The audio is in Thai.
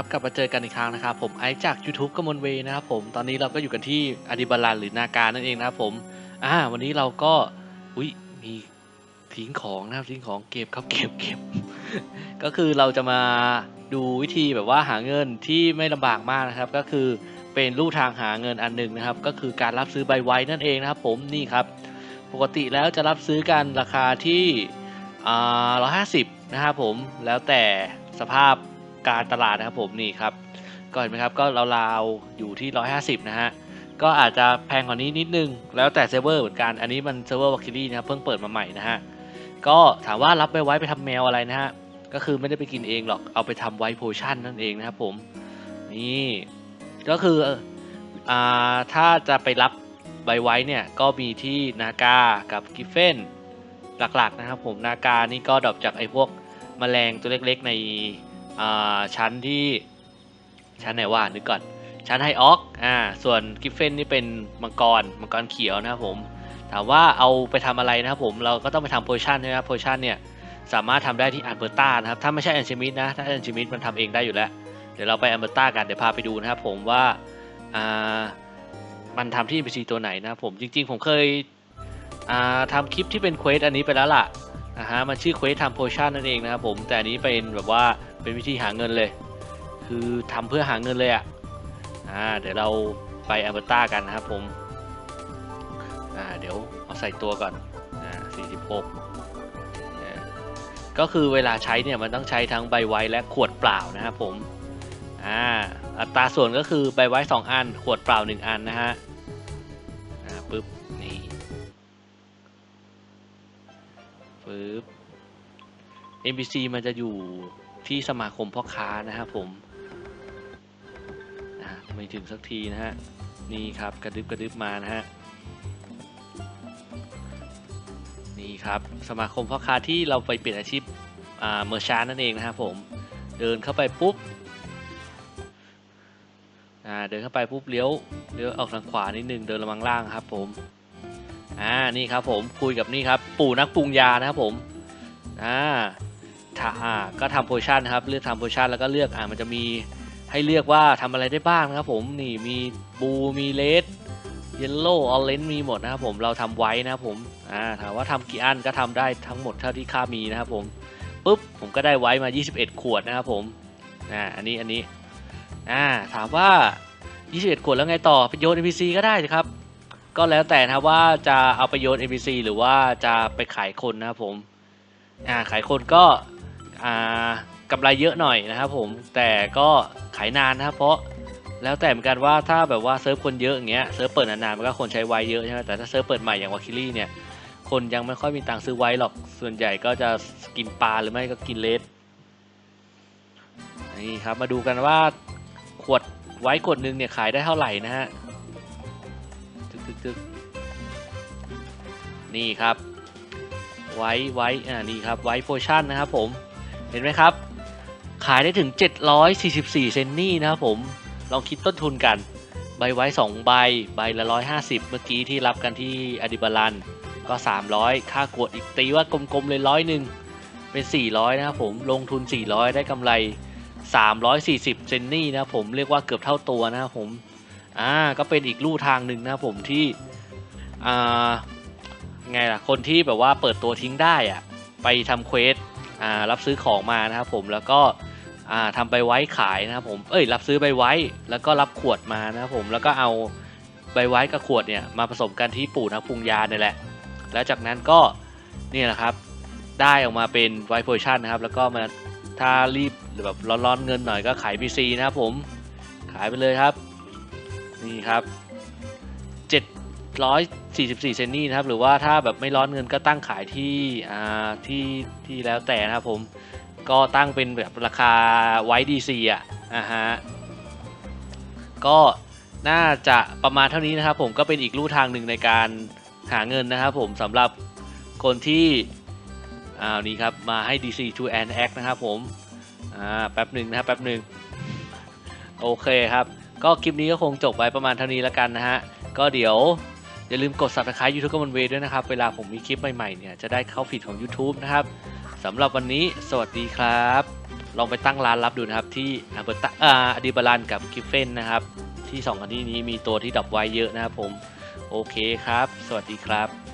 ครับกลับมาเจอกันอีกครั้งนะครับผมไอจาก YouTube กมลเวนะครับผมตอนนี้เราก็อยู่กันที่อดิบาลันหรือนาการนั่นเองนะครับผมอ่าวันนี้เราก็อุ้ยมีทิ้งของนะครับทิ้งของเก็บครับเก็บเก็บ ก็คือเราจะมาดูวิธีแบบว่าหาเงินที่ไม่ลำบากมากนะครับ ก็คือเป็นลู่ทางหาเงินอันหนึ่งนะครับ ก็คือการรับซื้อใบไว้นั่นเองนะครับ ผมนี่ครับ ปกติแล้วจะรับซื้อกันราคาที่อ่าร้อยห้าสิบนะครับผมแล้วแต่สภาพ การตลาดนะครับผมนี่ครับก็เห็นไหมครับก็ราวๆอยู่ที่ 150 นะฮะ ก็อาจจะแพงกว่านี้นิดนึง แล้วแต่เซิร์ฟเวอร์เหมือนกัน อันนี้มันเซิร์ฟเวอร์วัคคิรี่นะครับเพิ่งเปิดมาใหม่นะฮะ ก็ถามว่ารับไปไว้ไปทำแมวอะไรนะฮะ ก็คือไม่ได้ไปกินเองหรอกเอาไปทำไวท์โพชั่นนั่นเองนะครับผม นี่ก็คืออ่าถ้าจะไปรับใบไว้เนี่ยก็มีที่นากากับกิฟเฟนหลักๆนะครับผมนากานี่ก็ดรอปจากไอ้พวกแมลงตัวเล็กๆใน ชั้นที่ชั้นไหนว่านึกก่อน ชั้นไฮออกอ่าส่วนกิฟเฟนนี่เป็นมังกรมังกรเขียวนะครับผมถามว่าเอาไปทำอะไรนะครับผมเราก็ต้องไปทำโพชั่นใช่ไหมครับโพชั่นเนี่ยสามารถทำได้ที่อันเบอร์ต้านะครับถ้าไม่ใช่แอนชิมิดนะถ้าแอนชิมิดมันทำเองได้อยู่แล้ว เดี๋ยวเราไปอันเบอร์ต้ากันเดี๋ยวพาไปดูนะครับผมว่าอ่ามันทำที่ NPC ตัวไหนนะครับผมจริง ๆ ผมเคยอ่าทำคลิปที่เป็นเควสอันนี้ไปแล้วล่ะ อ่าฮะมันชื่อเควสทำโพชั่นนั่นเองนะครับผมแต่อันนี้เป็นแบบว่าเป็นวิธีหาเงินเลย คือทำเพื่อหาเงินเลยอะอ่าเดี๋ยวเราไปอัลเบอร์ต้ากันนะครับผมอ่าเดี๋ยวเอาใส่ตัวก่อนอ่า46อ่าก็คือเวลาใช้เนี่ยมันต้องใช้ทั้งใบไว้และขวดเปล่านะครับผมอ่าอัตราส่วนก็คือใบไว้2อัน ขวดเปล่า 1 อันนะฮะ NPC มันจะอยู่ที่สมาคมพ่อค้านะครับผมอ่าไม่ถึงสักทีนะฮะ นี่ครับกระดึบกระดึบมานะฮะ นี่ครับสมาคมพ่อค้าที่เราไปเปลี่ยนอาชีพอ่าเมอร์ชานนั่นเองนะครับผม เดินเข้าไปปุ๊บอ่าเดินเข้าไปปุ๊บเลี้ยวเลี้ยวออกทางขวานิดนึงเดินลงมาข้างล่างครับผมอ่านี่ครับผมคุยกับนี่ครับปู่นักปรุงยานะครับผมอ่า อ่าก็ทำโพชั่นนะครับเลือกทำโพชั่นแล้วก็เลือกอ่ามันจะมีให้เลือกว่าทำอะไรได้บ้างนะครับผมนี่มีบูมีเลดเยลโล่ออเรนมีหมดนะครับผมเราทำไว้นะครับผมอ่าถามว่าทำกี่อันก็ทำได้ทั้งหมดเท่าที่ข้ามีนะครับผมปุ๊บผมก็ได้ไว้มา 21 ขวดนะครับผมอ่าอันนี้อันนี้อ่าถามว่า 21 ขวดแล้วไงต่อไปโยน NPC ก็ได้ครับ ก็แล้วแต่นะว่าจะเอาไปโยน NPC หรือว่าจะไปขายคนนะครับผมอ่าขายคนก็ กำไรเยอะหน่อยนะครับผมแต่ก็ขายนานนะครับเพราะแล้วแต่เหมือนกันว่าถ้าแบบว่าเซิร์ฟคนเยอะอย่างเงี้ยเซิร์ฟเปิดนานๆมันก็คนใช้ไวเยอะใช่ไหมแต่ถ้าเซิร์ฟเปิดใหม่อย่างวาคิลี่เนี่ยคนยังไม่ค่อยมีตังค์ซื้อไวหรอกส่วนใหญ่ก็จะกินปลาหรือไม่ก็กินเลสนี่ครับมาดูกันว่าขวดไว้ขวดหนึ่งเนี่ยขายได้เท่าไหร่นะฮะตึกตึกตึกนี่ครับไว้ไว้อ่านี่ครับไว้โพชั่นนะครับผม เห็นไหมครับ ขายได้ถึง 744 เซนนี่นะครับผม ลองคิดต้นทุนกัน ใบไว้ 2 ใบ ใบละ 150 เมื่อกี้ที่รับกันที่อดิบาลัน ก็ 300 ค่ากวดอีกตีว่ากลมๆเลยร้อยหนึ่งเป็น 400 นะครับผม ลงทุน 400 ได้กำไร 340 เซนนี่นะครับผม เรียกว่าเกือบเท่าตัวนะครับผม อ่า ก็เป็นอีกลู่ทางหนึ่งนะครับผมที่ อ่า ไงล่ะ คนที่แบบว่าเปิดตัวทิ้งได้อะไปทำเควส รับซื้อของมานะครับผมแล้วก็อ่าทำใบไว้ขายนะครับผมเอ้ยรับซื้อใบไว้แล้วก็รับขวดมานะครับผมแล้วก็เอาใบไว้กับขวดเนี่ยมาผสมกันที่ปู่นักปรุงยาเนี่ยแหละ แล้วจากนั้นก็นี่แหละครับได้ออกมาเป็นไวท์โพชั่นนะครับ แล้วก็มาถ้ารีบหรือแบบร้อนๆเงินหน่อยก็ขาย PC นะครับผมขายไปเลยครับ นี่ครับ 744 เซนนี่นะครับ หรือว่าถ้าแบบไม่ร้อนเงินก็ตั้งขายที่อ่าที่ที่แล้วแต่นะครับผม ก็ตั้งเป็นแบบราคาไว้ DC อะอ่าฮะ ก็น่าจะประมาณเท่านี้นะครับผมก็เป็นอีกลู่ทางหนึ่งในการหาเงินนะครับผมสำหรับคนที่อ้าวนี่ครับ มาให้ DC to and act นะครับผมอ่าแป๊บหนึ่งนะครับแป๊บหนึ่งโอเคครับ ก็คลิปนี้ก็คงจบไว้ประมาณเท่านี้แล้วกันนะฮะ ก็เดี๋ยว อย่าลืมกด subscribe YouTube ก็มันเวด้วยนะครับ เวลาผมมีคลิปใหม่ๆเนี่ยจะได้เข้าฟีดของ YouTube นะครับสำหรับวันนี้สวัสดีครับ ลองไปตั้งร้านรับดูนะครับที่อาเบตอาอดีบาลันกับกิฟเฟนนะครับ ที่สองอันที่นี้มีตัวที่ดับไวเยอะนะครับผม โอเคครับ สวัสดีครับ